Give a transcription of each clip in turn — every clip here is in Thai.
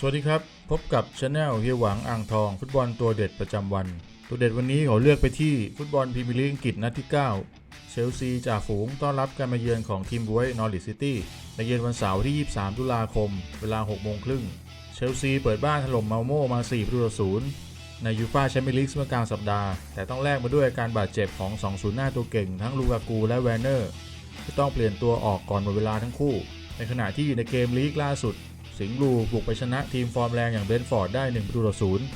สวัสดีครับ พบกับช anel เฮียหวังอ่างทอง ฟุตบอลตัวเด็ดประจำวัน ตัวเด็ดวันนี้ขอเลือกไปที่ฟุตบอลพรีเมียร์ลีกอังกฤษนัดที่ 9 เชลซีจ่าฝูงต้อนรับการมาเยือนของทีมบวยนอริซิตี้ในเย็นวันเสาร์ที่ 23 ตุลาคม เวลา 6 โมงครึ่ง เชลซีเปิดบ้านถล่มเมาโม่มา 4 ประตูต่อศูนย์ในยูฟ่าแชมเปี้ยนลีกเมื่อกลางสัปดาห์ แต่ต้องแลกมาด้วยอาการบาดเจ็บของ 2 ศูนย์หน้าตัวเก่ง ทั้งลูกากูและแวนเนอร์ที่ต้องเปลี่ยนตัวออกก่อนหมดเวลาทั้งคู่ ในขณะที่ในเกมลีกล่าสุด สิงห์บลูบุกไปชนะทีมฟอร์มแรงอย่างเบนฟอร์ดได้1ประตูต่อศูนย์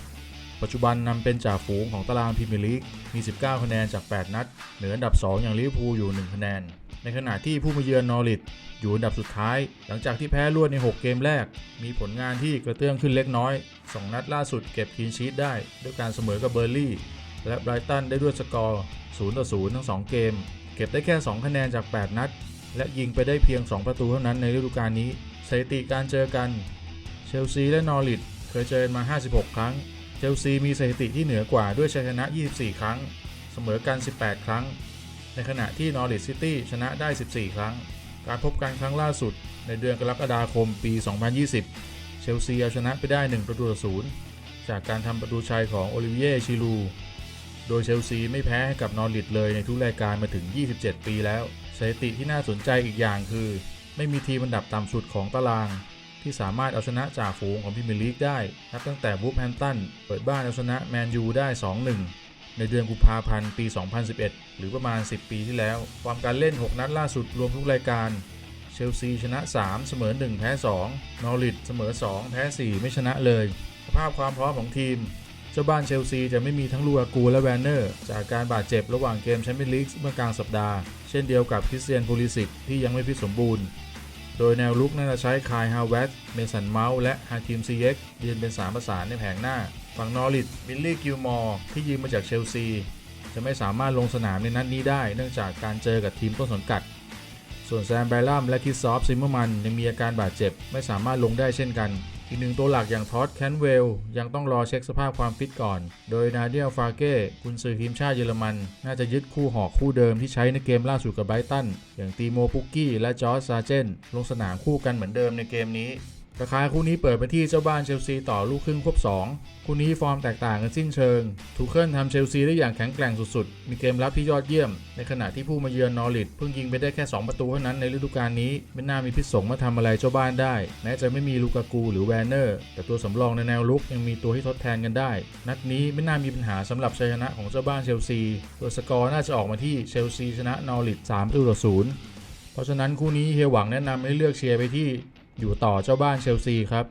ปัจจุบันนำเป็นจ่าฝูงของตารางพรีเมียร์ลีกมี 19 คะแนนจาก 8 นัด เหนืออันดับ 2 อย่างลิเวอร์พูลอยู่ 1 คะแนน ในขณะที่ผู้มาเยือนนอริทอยู่อันดับสุดท้าย หลังจากที่แพ้รวดใน 6 เกมแรก มีผลงานที่กระเตื้องขึ้นเล็กน้อย 2 นัดล่าสุดเก็บคีนชีตได้ ด้วยการเสมอกับเบอร์ลี่ และไบรตันได้ด้วยสกอร์ 0 ต่อ 0 ทั้ง 2 เกม เก็บได้แค่ 2 คะแนนจาก 8 นัด และยิงไปได้เพียง 2 ประตูเท่านั้นในฤดูกาลนี้ สถิติการเจอกัน เชลซีและนอริทเคยเจอมา 56 ครั้ง เชลซีมีสถิติที่เหนือกว่าด้วยชัยชนะ 24 ครั้ง เสมอกัน 18 ครั้ง ในขณะที่นอริทซิตี้ชนะได้ 14 ครั้ง การพบกันครั้งล่าสุด ในเดือนกรกฎาคมปี 2020 เชลซีเอาชนะไปได้ 1 ประตูต่อศูนย์จากการทำประตูชัยของโอลิเวียชิลู โดยเชลซีไม่แพ้ให้กับนอริทเลยในทุกรายการมาถึง 27 ปีแล้ว สถิติที่น่าสนใจอีกอย่างคือ ไม่มีทีมอันดับต่ำสุดของตาราง ที่สามารถเอาชนะจ่าฝูงของพรีเมียร์ลีกได้นับตั้งแต่วูฟแฮมตันเปิดบ้านเอาชนะแมนยูได้ 2-1 ในเดือนกุมภาพันธ์ปี 2011 หรือประมาณ 10 ปีที่แล้ว ความการเล่น 6 นัดล่าสุดรวมทุกรายการเชลซีชนะ 3 เสมอ 1 แพ้ 2 นอริทเสมอ 2 แพ้ 4 ไม่ชนะเลย สภาพความพร้อมของทีม เจ้าบ้านเชลซีจะไม่มีทั้งลูอากูและแวนเนอร์ จากการบาดเจ็บระหว่างเกมแชมเปี้ยนลีกเมื่อกลางสัปดาห์ เช่นเดียวกับคริสเตียนพูลิสิกที่ยังไม่ฟิตสมบูรณ์ โดยแนวลุกน่าจะใช้คายฮาวเวตเมสันเมาส์และฮาคิมซีเอ็กยืนเป็นสามประสานในแผงหน้า ฝั่งนอริทบิลลี่กิลมอร์ที่ยืมมาจากเชลซี จะไม่สามารถลงสนามในนัดนี้ได้ เนื่องจากการเจอกับทีมต้นสังกัด ส่วนแซมไบรัมและคิสซอฟซิมเมอร์มันยังมีอาการบาดเจ็บ ไม่สามารถลงได้เช่นกัน อีกหนึ่งตัวหลักอย่างทอดแคนเวลยังต้องรอเช็คสภาพความฟิตก่อน โดยนาเดียลฟาเก้กุนซือทีมชาติเยอรมัน น่าจะยึดคู่หอกคู่เดิมที่ใช้ในเกมล่าสุดกับไบรตัน อย่างตีโมปุกกี้และจอร์จซาเจนลงสนามคู่กันเหมือนเดิมในเกมนี้ ราคาคู่นี้เปิดไปที่เจ้าบ้านเชลซีต่อลูกครึ่งควบ 2 คู่นี้ฟอร์มแตกต่างกันสิ้นเชิง ทูเคิลทำเชลซีได้อย่างแข็งแกร่งสุดๆ มีเกมรับที่ยอดเยี่ยม ในขณะที่ผู้มาเยือนนอริทเพิ่งยิงไปได้แค่ 2 ประตูเท่านั้นในฤดูกาลนี้ ไม่น่ามีพิษสงมาทำอะไรเจ้าบ้านได้ แม้จะไม่มีลูกากูหรือแวนเนอร์ แต่ตัวสำรองในแนวลุกยังมีตัวที่ทดแทนกันได้ นัดนี้ไม่น่ามีปัญหาสำหรับชัยชนะของเจ้าบ้านเชลซีตัวสกอร์น่าจะออกมาที่เชลซีชนะนอริท3ประตูต่อศูนย์เพราะฉะนั้นคู่นี้เฮียหวังแนะนำให้เลือกเชียร์ไปที่ อยู่ต่อเจ้าบ้านเชลซีครับ